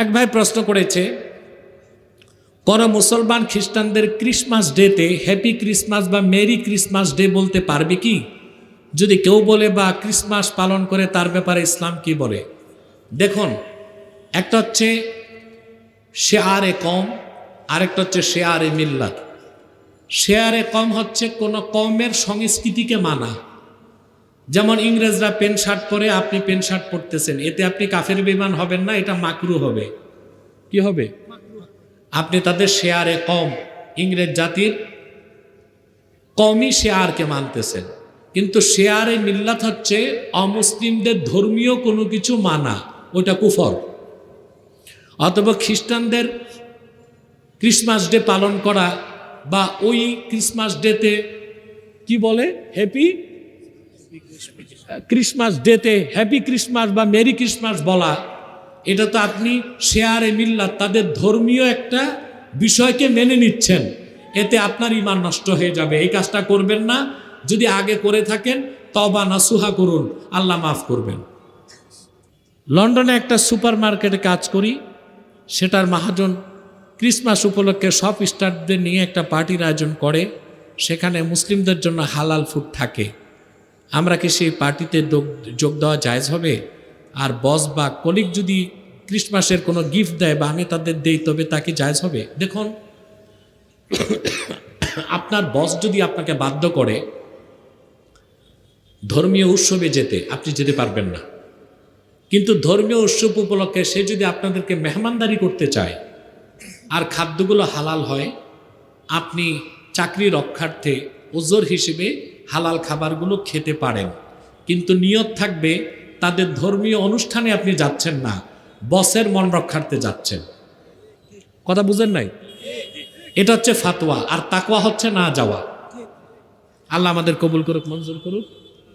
এক ভাই প্রশ্ন করেছে কোন মুসলমান খ্রিস্টানদের ক্রিসমাস ডেতে হ্যাপি ক্রিসমাস বা মেরি ক্রিসমাস ডে বলতে পারবে কি? যদি কেউ বলে বা ক্রিসমাস পালন করে তার ব্যাপারে ইসলাম কি বলে? দেখুন, একটা হচ্ছে শেয়ারে কম, আরেকটা হচ্ছে শেয়ারে মিল্লাত। শেয়ারে কম হচ্ছে কোনো কমের সংস্কৃতিকে মানা। যেমন ইংরেজরা প্যান্ট শার্ট পরে আপনি প্যান্ট শার্ট পরতেছেন, এতে আপনি কাফের বিমান হবেন না, এটা মাকরু হবে। কি হবে? আপনি তাদের শেয়ারে কম, ইংরেজ জাতির কমই শেয়ারকে মানতেছেন। কিন্তু শেয়ারে মিল্লাত হচ্ছে অমুসলিমদের ধর্মীয় কোনো কিছু মানা ওটা কুফর। অথবা খ্রিস্টানদের ক্রিসমাস ডে পালন করা বা ওই ক্রিসমাস ডেতে কি বলে? হ্যাপি ক্রিসমাস ডেতে হ্যাপি ক্রিসমাস বা মেরি ক্রিসমাস বলা, এটা তো আপনি শেয়ারে মিল্লাত, তাদের ধর্মীয় একটা বিষয়কে মেনে নিচ্ছেন। এতে আপনার ইমান নষ্ট হয়ে যাবে। এই কাজটা করবেন না। যদি আগে করে থাকেন তবা নাসুহা করুন। আল্লাহ মাফ করবেন। লন্ডনে একটা সুপার মার্কেটে কাজ করি। সেটার মহাজন ক্রিসমাস উপলক্ষে সব স্টাফদের নিয়ে একটা পার্টির আয়োজন করে। সেখানে মুসলিমদের জন্য হালাল ফুড থাকে। আমরা কি সেই পার্টিতে যোগ- দেওয়া জায়জ হবে? আর বস বা কলিগ যদি ক্রিসমাসের কোনো গিফট দেয় বা আমি তাদের দেই, তবে তাকে জায়জ হবে? দেখুন, আপনার বস যদি আপনাকে বাধ্য করে ধর্মীয় উৎসবে যেতে, আপনি যেতে পারবেন না। কিন্তু ধর্মীয় উৎসব উপলক্ষে সে যদি আপনাদেরকে মেহমানদারি করতে চায়, আর খাদ্যগুলো হালাল হয়, আপনি চাকরি রক্ষার্থে ওজোর হিসেবে হালাল খাবারগুলো খেতে পারেন। কিন্তু নিয়ত থাকবে, তাদের ধর্মীয় অনুষ্ঠানে আপনি যাচ্ছেন না, বসের মন রক্ষার্থে যাচ্ছেন। কথা বুঝেন নাই? এটা হচ্ছে ফাতোয়া, আর তাকওয়া হচ্ছে না যাওয়া। আল্লাহ আমাদের কবুল করুক, মঞ্জুর করুক।